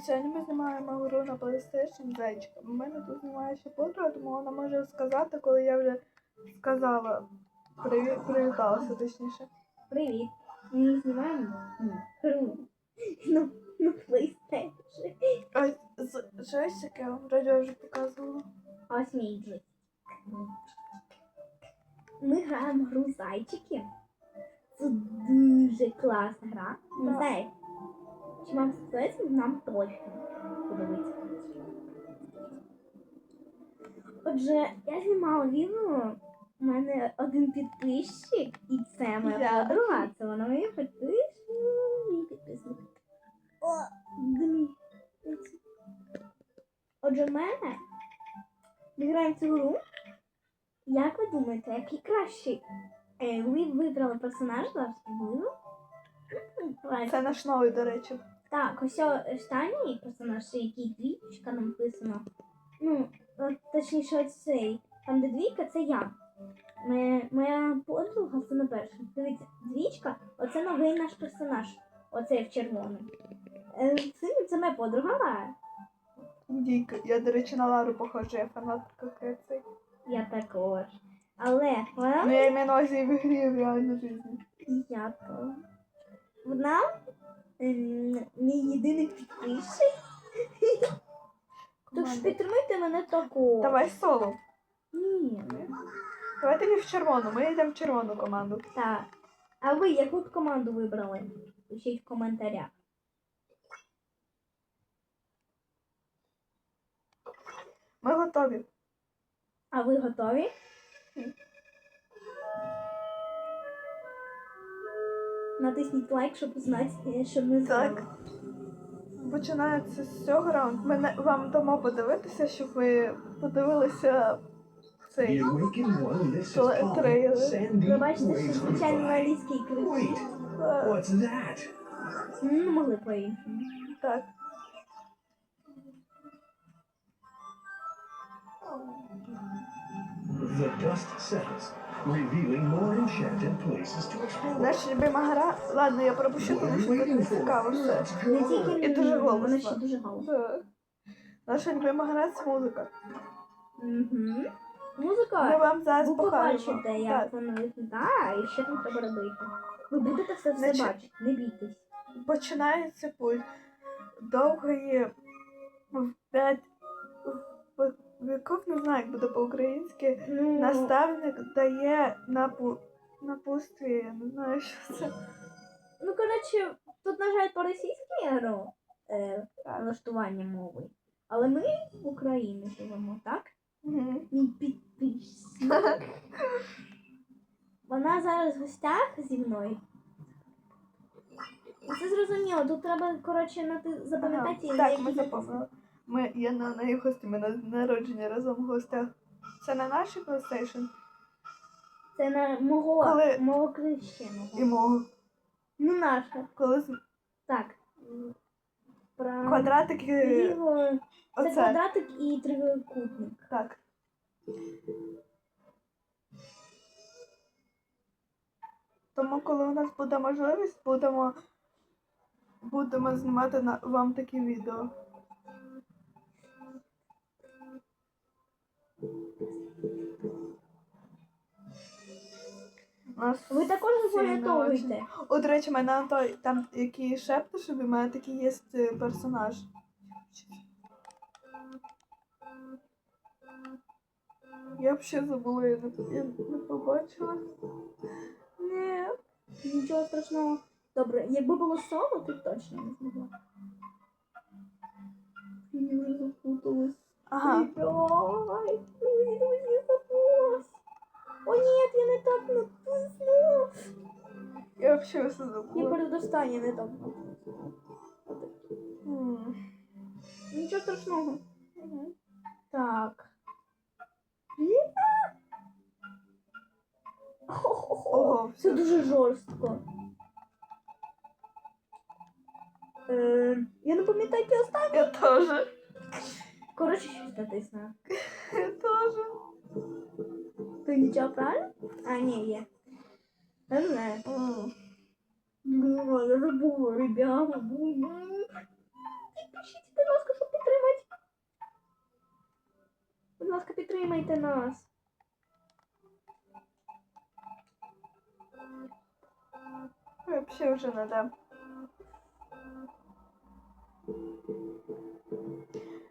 Привіт, сьогодні ми знімаємо гру на PlayStation зайчика. У мене тут знімає ще подруга, тому вона може сказати, коли я вже сказала. Привіт, привіталася точніше. Привіт. Ми знімаємо гру. Ну, ну, PlayStation. Ось щось яке вроді вже показувала. Ось мій джойстик. Ми граємо гру зайчики. Це дуже класна гра. Так. Чи вам сподобається, нам точно подобається. Отже, я знімала відео. У мене один підписчик, і це моя подруга. Це вона моя підписчик, мій підписник. О, дмі. Отже, в мене ми граємо цю гру. Як ви думаєте, який кращий? Е, ви вибрали персонаж зараз буду. Це наш новий, до речі. Так, ось останній персонаж, який двічка написано. Ну, точніше, ось цей. Там, де двійка, це я. Моя, моя подруга це на першому. Дивіться, двічка, оце новий наш персонаж. Оцей в червоному. Е, Це, це моя подруга Лара. Дійка. Я, до речі, на Лару похожа, я фанатка Кеці. Я також. Але вона Ну я маю на увазі в ігрі, і в реальній житті. Я то. Вона мій єдиний підписчик. Тож Команда. підтримуйте мене такого. Давай соло. Ні. Давайте не в червону, ми йдемо в червону команду. Так. А ви яку б команду вибрали? Пишіть в коментарях. Ми готові. А ви готові? Натисніть лайк, щоб знати, е, що ми Так. зробили. Починається з цього раунду. Ми не- вам дамо подивитися, щоб ви подивилися цей. One трейлер. Sandy Ви бачите, що waves звичайно. Wait, е, what's that? Не могли по-іншому. Так. The dust settles, revealing more enchanted places to explore. Наша любима гра. Ладно, я пропущу, тому що тут не цікаво все. Не тільки І дуже голосно. дуже голосно. Наша любима гра це музика. Угу. Ми Музика. вам зараз Ви покажемо. побачите, як Так. воно виглядає і що там треба робити. Ви будете все все Значить- бачити, не бійтесь. Починається путь довгої в п'ять в- віков, не знаю, як буде по-українськи. Ну, Наставник дає напу... напутствие, я не знаю, що це. ну коротше, тут, на жаль, по-російськи е, налаштування мови. Але ми в Україні живемо, так? Мій підписник. Вона зараз в гостях зі мною. Це зрозуміло, тут треба, коротше, запам'ятати. Ага. Так, ми я запомнили. Ми є на неї гості, ми на народження разом в гостях. Це на нашій PlayStation Це на мого, Коли- мого крещеного. і мого. Ну, наша. Коли з- Так. Про... квадратики. Ліво. Це Оце. квадратик і трикутник. Так. Тому, коли у нас буде можливість, будемо, будемо знімати на, вам такі відео. Ви також запам'ятовуєте. О, до речі, мене Антой, там який шепти, щоб у мене такий є е, персонаж. Я взагалі забула, я не, я не побачила. Ні. Нічого страшного. Добре, якби було соло, б точно не змогла. Мені вже запуталось. Ага. Ой, друзі, друзі, Я взагалі все Я забула. передостання не натиснула. М. Нічого страшного. Так. Ого, Це все. дуже жорстко. Е, я не пам'ятаю, які останні. Я теж. Коротше, щось натиснула. Я теж. Ти нічого правильно? А, ні, є. Я не знаю. М. забула, я забула, ребята, забула. Підпишіть, будь ласка, чтобы підтримати. Будь ласка, підтримайте нас. Вообще уже надо.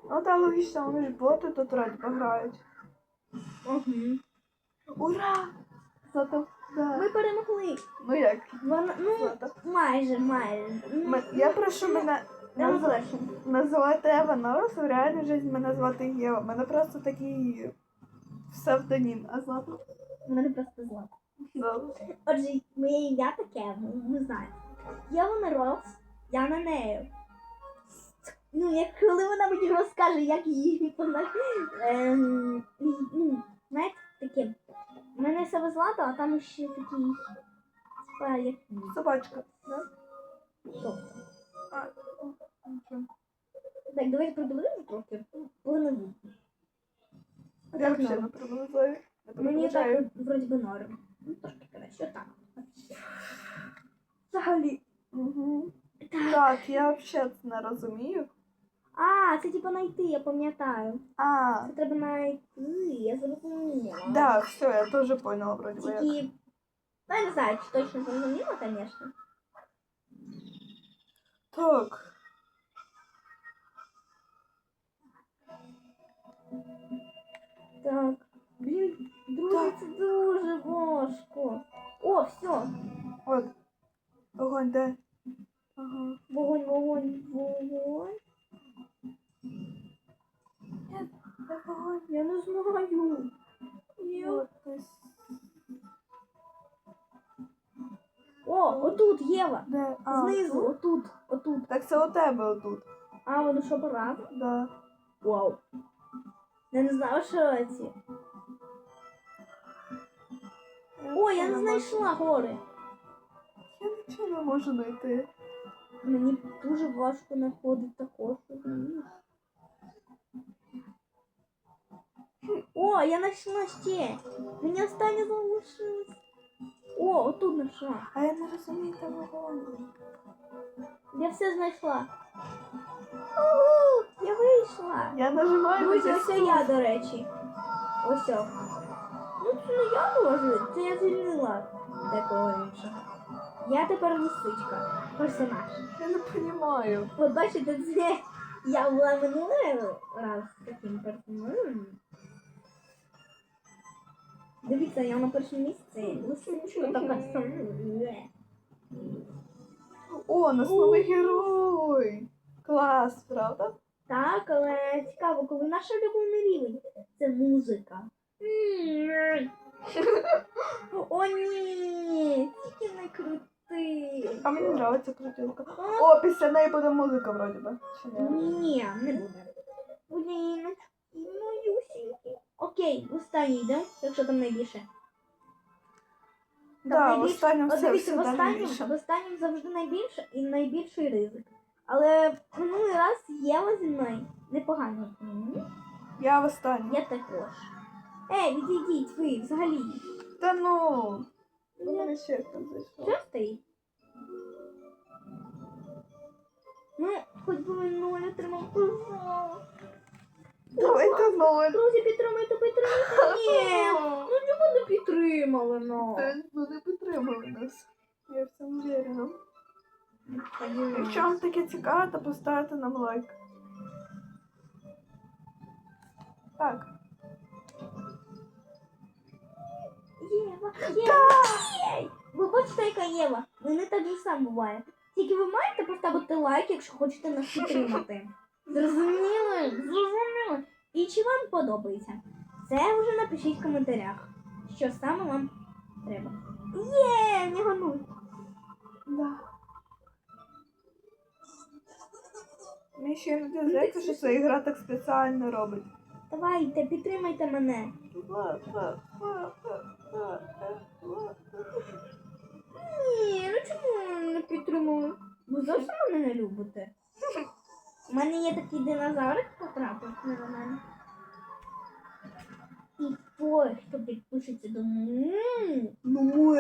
Ну та логічно, вони ж боти тут радь пограють. Угу. Ура! Зато Ми перемогли. Ну як? Вона, ну, майже, майже. Ну, М- Я прошу мене Давай наз... називати Ева Норос, в реальній житті мене звати Єва. Мене просто такий псевдонім. А Злата? У мене просто зло. Злата. Отже, моє ім'я таке, ну, ви знаєте. Я вона Рос, я на нею. Ну, як коли вона мені розкаже, як її вона. Ем, ну, знаєте, таке. Мене себе злато, а там ще такий. Як. Собачка. Да? Тобто. А, нічого. Так, давайте приблизимо трохи. Пливу. Я взагалі не приближаю. Не Мені так вроді би норм. Ну, трошки краще, отак. Взагалі. Угу. Так. Так, я взагалі це не розумію. А, це типа знайти, я пам'ятаю. А, Це треба знайти, я зрозуміла. да, все, я теж поняла, вроді би. як. Тільки, ну, я не знаю, чи точно зрозуміла, звісно. Так. Так. Блін, друзі, це дуже важко. О, все. От. Огонь, де? У тебе отут. А, воно що пора? Да. Вау. Я не знала, що ці. О, я не знайшла гори. Я нічого не можу знайти. Мені дуже важко знаходити також. О, я знайшла ще. Мені останнє залишилось. О, отут знайшла. А я не розумію, де вогонь. Я все знайшла. Угу, я вийшла. Я нажимаю Друзі, ось цей я, до речі. Ось. о. Ну, це не я можу, це я звільнила декого іншого. Я тепер лисичка, персонаж. Я не розумію. От бачите, це я була минулий раз таким персонажем. Дивіться, я на першому місці. Лисичка. О, нас новий герой. Клас, правда? Так, але цікаво, коли наш улюблений рівень. Це музика. О, ні! Тільки не крути. А мені подобається крутилка. О, після неї буде музика, вроді би. Чи ні? Ні, не буде. Блін, ну юсіньки. Окей, останній йдемо, якщо там найбільше. Да, в останньому От все в останньому, в останньому завжди найбільше і найбільший ризик. Але минулий раз Єва зі мною непогано. Я в останній. Я також. Ей, відійдіть ви взагалі. Та ну. Ну, мене ще хтось зайшов. Що стоїть? Ну, хоч би ми нуль отримав. Давайте ноль. Друзі, підтримайте, підтримайте. Ні, підтримали, ну? Ну не підтримали нас. Я в цьому вірю. Якщо вам таке цікаво, то поставте нам лайк. Так. Єва, Єва, Ви бачите, яка Єва? Вони так же сам буває. Тільки ви маєте поставити лайк, якщо хочете нас підтримати. Зрозуміли? Зрозуміли. І чи вам подобається? Це вже напишіть в коментарях, що саме вам треба. Є, не гануй. Да. Мені ще іноді здається, що ця ігра так спеціально робить. Давайте, підтримайте мене. Ні, ну чому не підтримали? Ви зовсім мене не любите. У мене є такий динозаврик потрапив на мене той, хто підпишеться до мене, ну,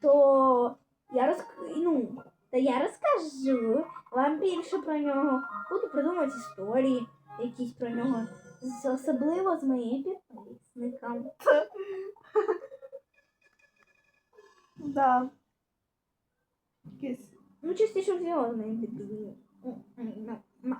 то я розк... ну, то я розкажу вам більше про нього. Буду придумувати історії якісь про нього. Особливо з моїм підписником. Да. Якийсь Ну, частіше всього з моїм підписником. М.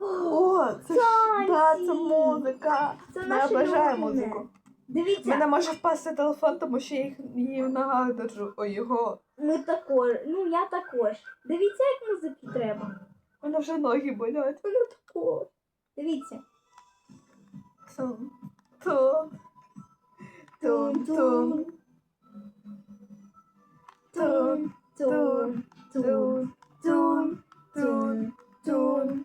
О, це ж да, це музика. Це Я наші обожаю музику. Дивіться, Мене може впасти телефон, тому що я їх її в ногах держу. О, його. ми також. Ну я також. Дивіться, як музики треба. У вже ноги болять. Ну також. Дивіться. Тум, тум. Тум, тум, тум, тум, тум, тум, тум, тум,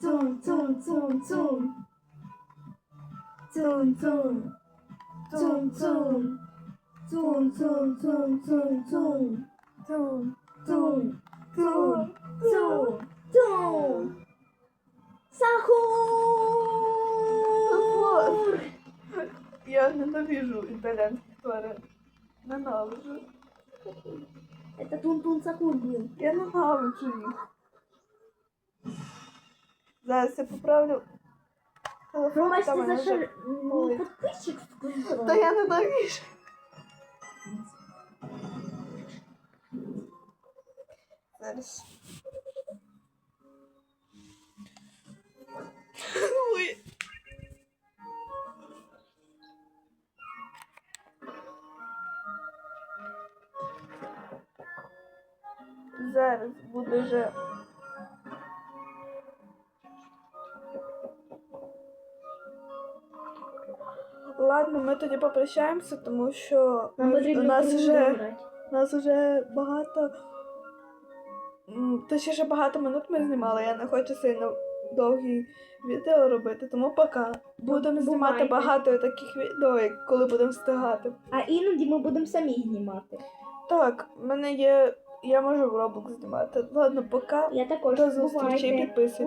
цун, цун, цун, цун. Цун, цун. Цун, цун. Цун, цун, цун, цун, цун. Цун, цун, цун, цун, цун. Сахур! Я ненавижу итальянских тварей. Ненавижу. Это тун-тун сахур был. Я ненавижу их. Зараз я поправлю. Е, ну, Ромаш, ти за що не підписчик сказав? Та я не довіжу. Зараз. Ой. Зараз буде вже Ладно, ми тоді попрощаємося, тому що Нам у нас вже, добрати. у нас вже багато. м, Точніше, багато минут ми знімали. Я не хочу сильно довгі відео робити, тому пока. Будемо знімати багато таких відео, коли будемо встигати. А іноді ми будемо самі знімати. Так, в мене є. Я можу в Roblox знімати. Ладно, пока. Я також До зустрічі, бувайте. підписуйтесь.